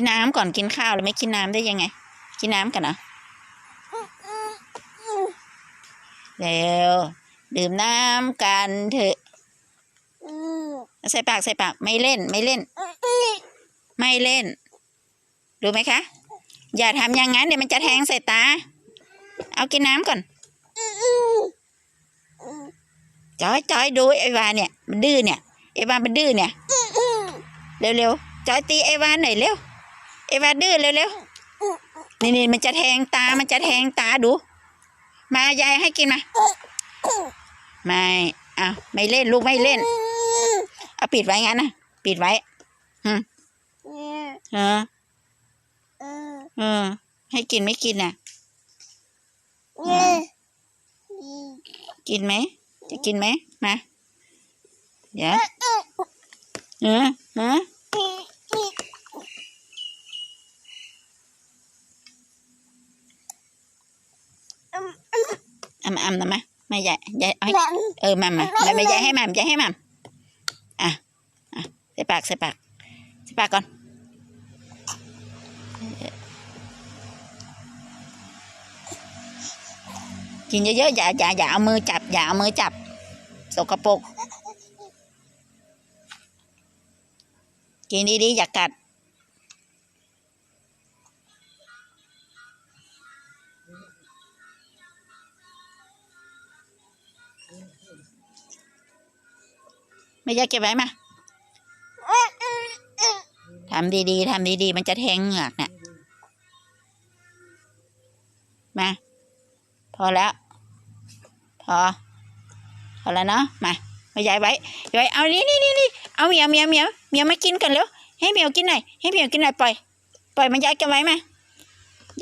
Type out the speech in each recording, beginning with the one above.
กินน้ำก่อนกินข้าวแล้วไม่กินน้ำได้ยังไง กินน้ำกันเหรอเร็วดื่มน้ำกันเถอะใส่ปากใส่ปากไม่เล่นไม่เล่น ไม่เล่น รู้ไหมคะ อย่าทำอย่างนั้นเดี๋ยวมันจะแทงใส่ตา เอากินน้ำก่อนจอยจอยดูไอวาเนี่ยมันดื้อเนี่ยไอวามันดื้อเนี่ยเร็วเร็วๆจอยตีไอวาหน่อยเร็ว ไอ้วาดื้อเร็วเร็วๆนี่นี่มันจะแทงตา มันจะแทงตาดู มายายให้กินมา ไม่เอาไม่เล่นลูกไม่เล่น เอาปิดไว้งั้นนะปิดไว้เออเออ ให้กินไม่กินน่ะกินไหม จะกินไหมมา เดี๋ยวเออเออเอามาเอามามาไม่ใหญ่ใหญ่เอาให้เออมามาไม่ไม่ใหญ่ให้มามใหญ่ให้มามอะอะใส่ปากใส่ปากใส่ปากก่อนกินเยอะๆอย่าอย่าอย่าเอามือจับอย่าเอามือจับสกปรกกินดีๆอย่ากัด ไม่ยากเก็บไว้มาทำดีๆทำดีๆ มันจะแทงเหงือกน่ะ มา พอแล้ว พอ พอแล้วเนาะ มาไมาย้ายไว้ย้ายไว้เอานี่นี่นี่นเอาเมียวเมียวเมียวเมียวมากินกันเร็วให้เมียวกินหน่อย ให้เมียวกินหน่อยปล่อย ปล่อยมันย้ายกันไว้มา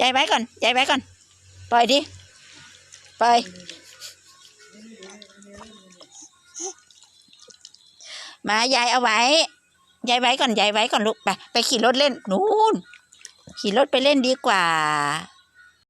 ย้ายไว้ก่อนย้ายไว้ก่อน ปล่อยดิ ปล่อย มายายเอาไว้ ยายไว้ก่อนยายไว้ก่อนลูกไปไปขี่รถเล่นนู่นขี่รถไปเล่นดีกว่า